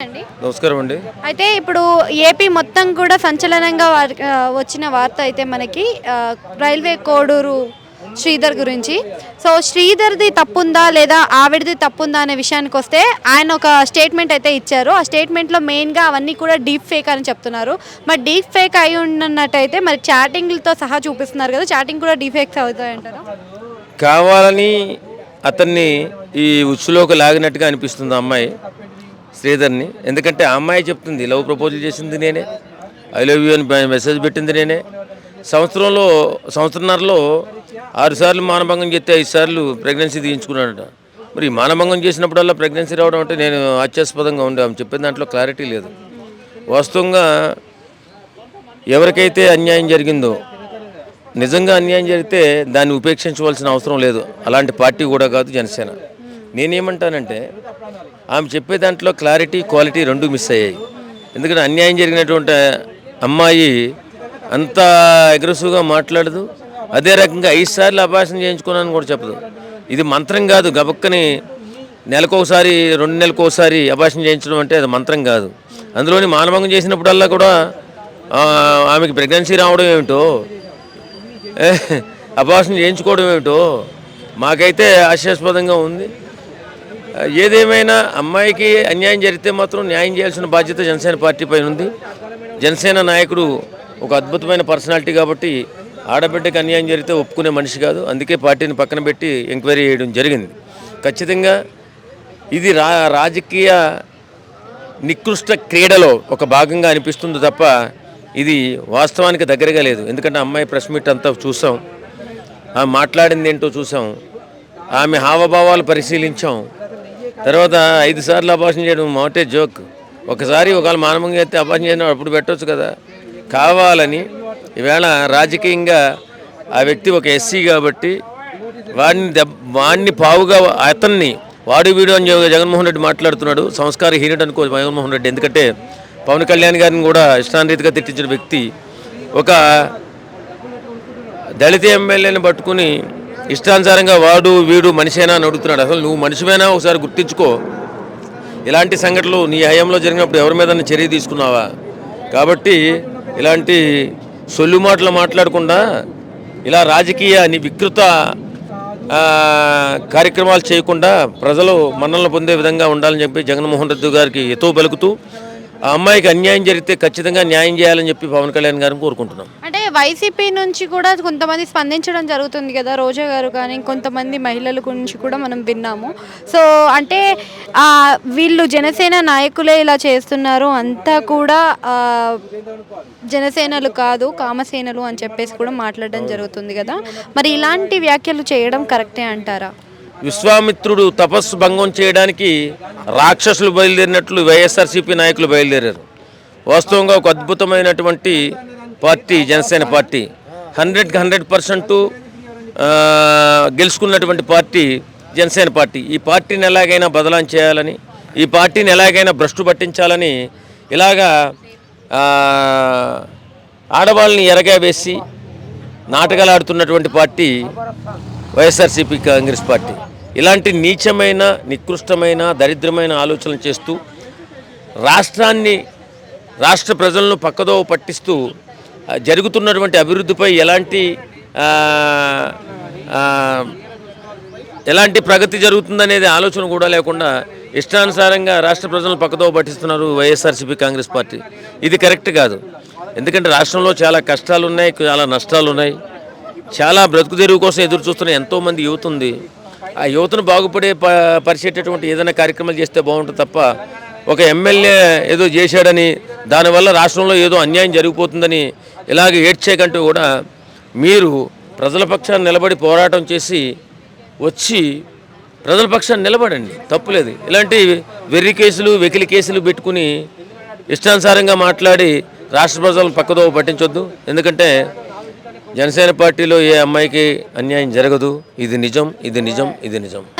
అండి. నమస్కారం అండి. అయితే ఇప్పుడు ఏపీ మొత్తం కూడా సంచలనంగా వార్- ఆ, వచ్చిన వార్త అయితే మనకి ఆ, రైల్వే కోడూరు శ్రీధర్ గురించి. సో శ్రీధర్ది తప్పుందా లేదా ఆవిడది తప్పుందా అనే విషయానికి వస్తే ఆయన ఒక స్టేట్మెంట్ అయితే ఇచ్చారు. ఆ స్టేట్మెంట్లో మెయిన్గా అవన్నీ కూడా డీప్ ఫేక్ అని చెప్తున్నారు. మరి డీప్ ఫేక్ అయి ఉన్నట్టయితే మరి చాటింగ్లతో సహా చూపిస్తున్నారు కదా చాటింగ్ కూడా డీప్ ఫేక్స్ అవుతాయంటారా? కావాలని అతన్ని ఈ ఉచ్చులోకి లాగినట్టుగా అనిపిస్తుంది ఆ అమ్మాయి. శ్రీధర్ని. ఎందుకంటే ఆ అమ్మాయి చెప్తుంది లవ్ ప్రపోజల్ చేసింది నేనే ఐ లవ్ యూ అని మెసేజ్ పెట్టింది నేనే. సంవత్సరంలో సంవత్సరంన్నరలో ఆరుసార్లు మానభంగం చేస్తే ఐదు సార్లు ప్రెగ్నెన్సీ తీయించుకున్నాడట. మరి మానభంగం చేసినప్పుడల్లా ప్రెగ్నెన్సీ రావడం అంటే నేను హాస్యాస్పదంగా ఉండే ఆమె చెప్పిన దాంట్లో క్లారిటీ లేదు. వాస్తవంగా ఎవరికైతే అన్యాయం జరిగిందో నిజంగా అన్యాయం జరిగితే దాన్ని ఉపేక్షించవలసిన అవసరం లేదు. అలాంటి పార్టీ కూడా కాదు జనసేన. నేనేమంటానంటే ఆమె చెప్పే దాంట్లో క్లారిటీ క్వాలిటీ రెండు మిస్ అయ్యాయి. ఎందుకంటే అన్యాయం జరిగినటువంటి అమ్మాయి అంత అగ్రెసివ్గా మాట్లాడదు. అదే రకంగా ఐదు సార్లు అభాషణ చేయించుకున్నాను కూడా చెప్పదు. ఇది మంత్రం కాదు గబక్కని నెలకోసారి రెండు నెలకోసారి అభాషణ చేయించడం అంటే అది మంత్రం కాదు. అందులోని మానభంగం చేసినప్పుడల్లా కూడా ఆమెకి ప్రెగ్నెన్సీ రావడం ఏమిటో అభాషణ చేయించుకోవడం ఏమిటో మాకైతే ఆశాస్పదంగా ఉంది. ఏదేమైనా అమ్మాయికి అన్యాయం జరిగితే మాత్రం న్యాయం చేయాల్సిన బాధ్యత జనసేన పార్టీ పైన ఉంది. జనసేన నాయకుడు ఒక అద్భుతమైన పర్సనాలిటీ కాబట్టి ఆడబిడ్డకి అన్యాయం జరిగితే ఒప్పుకునే మనిషి కాదు. అందుకే పార్టీని పక్కన పెట్టి ఎంక్వైరీ చేయడం జరిగింది. ఖచ్చితంగా ఇది రా రాజకీయ నికృష్ట క్రీడలో ఒక భాగంగా అనిపిస్తుంది తప్ప ఇది వాస్తవానికి దగ్గరగా లేదు. ఎందుకంటే అమ్మాయి ప్రెస్ మీట్ అంతా చూసాం. ఆమె మాట్లాడింది ఏంటో చూసాం. ఆమె హావభావాలు పరిశీలించాం. తర్వాత ఐదు సార్లు అభాషణ చేయడం మాటే జోక్. ఒకసారి ఒకవేళ మానవంగా అయితే అభాషణ చేయడం అప్పుడు పెట్టవచ్చు కదా. కావాలని ఈవేళ రాజకీయంగా ఆ వ్యక్తి ఒక ఎస్సీ కాబట్టి వాడిని దెబ్ వాడిని పావుగా అతన్ని వాడు వీడు అని జగన్మోహన్ రెడ్డి మాట్లాడుతున్నాడు. సంస్కార హీనుడు అనుకో జగన్మోహన్ రెడ్డి. ఎందుకంటే పవన్ కళ్యాణ్ గారిని కూడా ఇష్టానరీతిగా తిట్టించిన వ్యక్తి ఒక దళిత ఎమ్మెల్యేని పట్టుకుని ఇష్టానుసారంగా వాడు వీడు మనిషేనా అని అడుగుతున్నాడు. అసలు నువ్వు మనిషివేనా? ఒకసారి గుర్తించుకో. ఇలాంటి సంఘటనలు నీ హయాంలో జరిగినప్పుడు ఎవరి మీద చర్య తీసుకున్నావా? కాబట్టి ఇలాంటి సొల్లు మాటలు మాట్లాడకుండా ఇలా రాజకీయ వికృత కార్యక్రమాలు చేయకుండా ప్రజలు మన్నలు పొందే విధంగా ఉండాలని చెప్పి జగన్మోహన్ రెడ్డి గారికి ఎతో పలుకుతూ ఆ అమ్మాయికి అన్యాయం జరిగితే ఖచ్చితంగా న్యాయం చేయాలని చెప్పి పవన్ కళ్యాణ్ గారిని కోరుకుంటున్నాం. అంటే వైసీపీ నుంచి కూడా కొంతమంది స్పందించడం జరుగుతుంది కదా రోజా గారు కానీ కొంతమంది మహిళల గురించి కూడా మనం విన్నాము. సో అంటే వీళ్ళు జనసేన నాయకులే ఇలా చేస్తున్నారు. అంతా కూడా జనసేనలు కాదు కామసేనలు అని చెప్పేసి కూడా మాట్లాడడం జరుగుతుంది కదా. మరి ఇలాంటి వ్యాఖ్యలు చేయడం కరెక్టే అంటారా? విశ్వామిత్రుడు తపస్సు భంగం చేయడానికి రాక్షసులు బయలుదేరినట్లు వైఎస్ఆర్సీపీ నాయకులు బయలుదేరారు. వాస్తవంగా ఒక అద్భుతమైనటువంటి పార్టీ జనసేన పార్టీ. హండ్రెడ్కి హండ్రెడ్ పర్సెంట్ గెలుచుకున్నటువంటి పార్టీ జనసేన పార్టీ. ఈ పార్టీని ఎలాగైనా బదలాం చేయాలని ఈ పార్టీని ఎలాగైనా భ్రష్టు పట్టించాలని ఇలాగా ఆడవాళ్ళని ఎరగా వేసి నాటకాలు ఆడుతున్నటువంటి పార్టీ వైఎస్ఆర్సీపీ కాంగ్రెస్ పార్టీ. ఇలాంటి నీచమైన నికృష్టమైన దరిద్రమైన ఆలోచనలు చేస్తూ రాష్ట్రాన్ని రాష్ట్ర ప్రజలను పక్కదో పట్టిస్తూ జరుగుతున్నటువంటి అభివృద్ధిపై ఎలాంటి ఎలాంటి ప్రగతి జరుగుతుందనేది ఆలోచన కూడా లేకుండా ఇష్టానుసారంగా రాష్ట్ర ప్రజలను పక్కదో పట్టిస్తున్నారు వైఎస్ఆర్సీపీ కాంగ్రెస్ పార్టీ. ఇది కరెక్ట్ కాదు. ఎందుకంటే రాష్ట్రంలో చాలా కష్టాలు ఉన్నాయి చాలా నష్టాలు ఉన్నాయి చాలా బ్రతుకు తెరువు కోసం ఎదురు చూస్తున్న ఎంతోమంది యువత ఉంది ఆ యువతను బాగుపడే ప పరిచేటటువంటి ఏదైనా కార్యక్రమాలు చేస్తే బాగుంటుంది తప్ప ఒక ఎమ్మెల్యే ఏదో చేశాడని దానివల్ల రాష్ట్రంలో ఏదో అన్యాయం జరిగిపోతుందని ఇలాగ ఏడ్చేకంటూ కూడా మీరు ప్రజల పక్షాన్ని నిలబడి పోరాటం చేసి వచ్చి ప్రజల పక్షాన్ని నిలబడండి. తప్పులేదు ఇలాంటి వెర్రి కేసులు వెకిలి కేసులు పెట్టుకుని ఇష్టానుసారంగా మాట్లాడి రాష్ట్ర ప్రజలను పక్కదో పట్టించొద్దు. ఎందుకంటే జనసేన పార్టీలో ఏ అమ్మాయికి అన్యాయం జరగదు. ఇది నిజం ఇది నిజం ఇది నిజం.